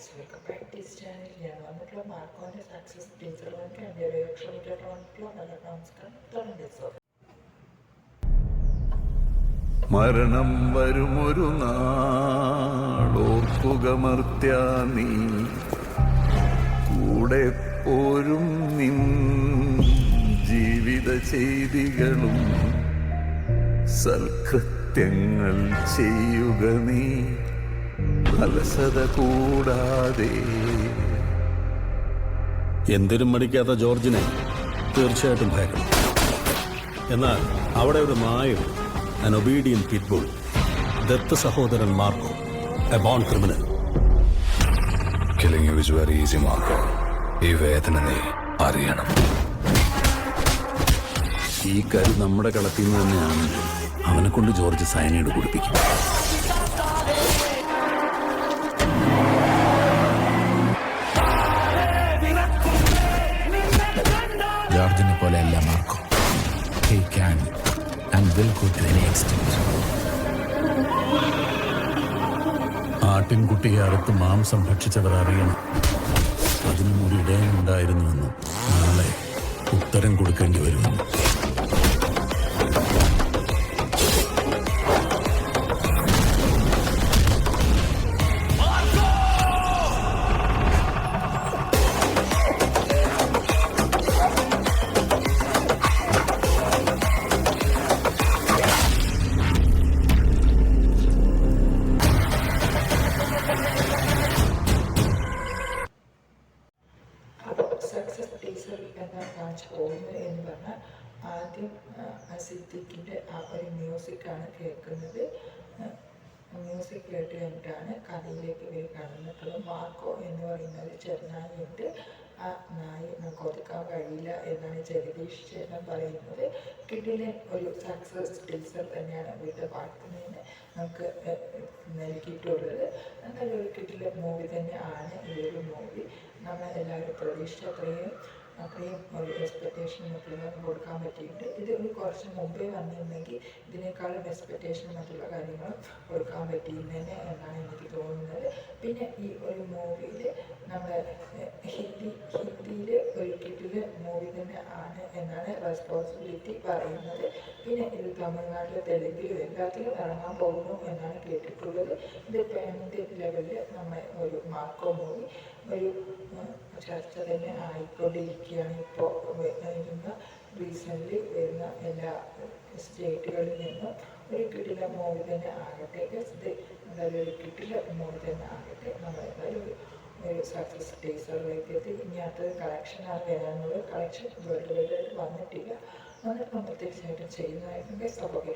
Guys welcome back ടീസ് channel ഞാൻ വന്നിട്ടുള്ള മാർക്കോന്റെ സക്സസ് ടീച്ചറുകൾക്ക് എന്റെ ക്ഷമിച്ചിട്ട് നല്ല നമസ്കാരം തുടങ്ങി സോ മരണം വരുമൊരു നാളോർക്കുക മർത്യ നീ. കൂടെ പോരും നിൻ ജീവിത ചെയ്തികളും. സൽകൃത്യങ്ങൾ ചെയ്യുക നീ. അലസത കൂടാതെ എന്തിനും മടിക്കാത്ത ജോർജിനെ തീർച്ചയായിട്ടും ഭയക്കണം. എന്നാൽ അവിടെ ഒരു നായും അൻ ഒബീഡിയൻ പിറ്റ്ബുൾ ദത്ത് സഹോദരൻ Marco a born criminal Killing you is very easy, Marco. ഈ വേദന നീ അറിയണം. ഈ കരു നമ്മുടെ കളത്തിൽ നിന്ന് തന്നെയാണെങ്കിൽ അവനെ കൊണ്ട് ജോർജ് സൈനയുടെ കുടിപ്പിക്കും. ജോർജിനെ പോലെയല്ല Marco. He can and will go to any extent ആട്ടിൻകുട്ടിയെ അറുത്ത് മാംസം ഭക്ഷിച്ചവർ അറിയണം. അതിനും ഒരു ഇടയനുണ്ടായിരുന്നുവെന്നും നാളെ ഉത്തരം കൊടുക്കേണ്ടി വരുമെന്നും. സക്സസ് ടീച്ചർ എന്ന ബാച്ച് പോകുന്നത് എന്ന് പറഞ്ഞാൽ ആദ്യം അസിദ്ദിഖിന്റെ ആ ഒരു മ്യൂസിക്കാണ് കേൾക്കുന്നത്. മ്യൂസിക് കേട്ട് കഴിഞ്ഞിട്ടാണ് കഥയിലേക്ക് ഇവർ കടന്നിട്ടുള്ളത്. മാർക്കോ എന്ന് പറയുന്നത് ചെറുനായുണ്ട് ആ നായ നമുക്ക് ഒതുക്കാൻ കഴിയില്ല എന്നാണ് ജഗദീഷ് ചേട്ടൻ പറയുന്നത്. കിഡിലെ ഒരു സക്സസ് ടീച്ചർ തന്നെയാണ് ഇവരുടെ പാർക്കുന്നതിന് നമുക്ക് നൽകിയിട്ടുള്ളത്. നല്ലൊരു കിഡിലെ മൂവി തന്നെ ആണ് ഈ ഒരു മൂവി നമ്മൾ എല്ലാവരും പ്രതീക്ഷിച്ച അത്രയും ഒരു എക്സ്പെക്റ്റേഷൻ മറ്റുള്ളവർക്ക് കൊടുക്കാൻ പറ്റിയിട്ട് ഇത് ഒരു കുറച്ച് മുമ്പേ വന്നിരുന്നെങ്കിൽ ഇതിനേക്കാളും എക്സ്പെക്റ്റേഷൻ മറ്റുള്ള കാര്യങ്ങളും കൊടുക്കാൻ പറ്റിയിരുന്നതിന് എന്നാണ് എനിക്ക് തോന്നുന്നത്. പിന്നെ ഈ ഒരു മൂവിയിൽ നമ്മൾ ഹിന്ദി ഹിന്ദിയിൽ ഒരു കിട്ടിൽ മൂവി തന്നെ ആണ് എന്നാണ് റെസ്പോൺസിബിലിറ്റി പറയുന്നത്. പിന്നെ ഇത് തമിഴ്നാട്ടിൽ തെലുങ്കിലും എല്ലാത്തിലും ഇറങ്ങാൻ പോകുന്നു എന്നാണ് കേട്ടിട്ടുള്ളത്. ഇത് പാന്റ് ലെവലിൽ നമ്മൾ ഒരു മാർക്കോ മൂവി ഒരു ചർച്ച തന്നെ ആയിക്കൊണ്ടിരിക്കുകയാണ് ഇപ്പോൾ വരുന്ന റീസെന്റ്ലി വരുന്ന എല്ലാ സ്റ്റേറ്റുകളിൽ നിന്നും ഒരു കിട്ടില മൂവി തന്നെ ആകട്ടെ ഇത് എന്തായാലും ഒരു കിട്ടില മൂവി തന്നെ ആകട്ടെ നമ്മൾ എന്തായാലും ഒരു ഒരു സക്സസ് ടീച്ചറിലേക്ക് എത്തി. ഇനി അടുത്തത് കളക്ഷനാണ് വരാനുള്ളത്. കളക്ഷൻ ഇതുവരെ വന്നിട്ടില്ല. വന്നിട്ട് നമ്മൾ തീർച്ചയായിട്ടും ചെയ്യുന്നതായിട്ടുണ്ട് സപ്പോർട്ട്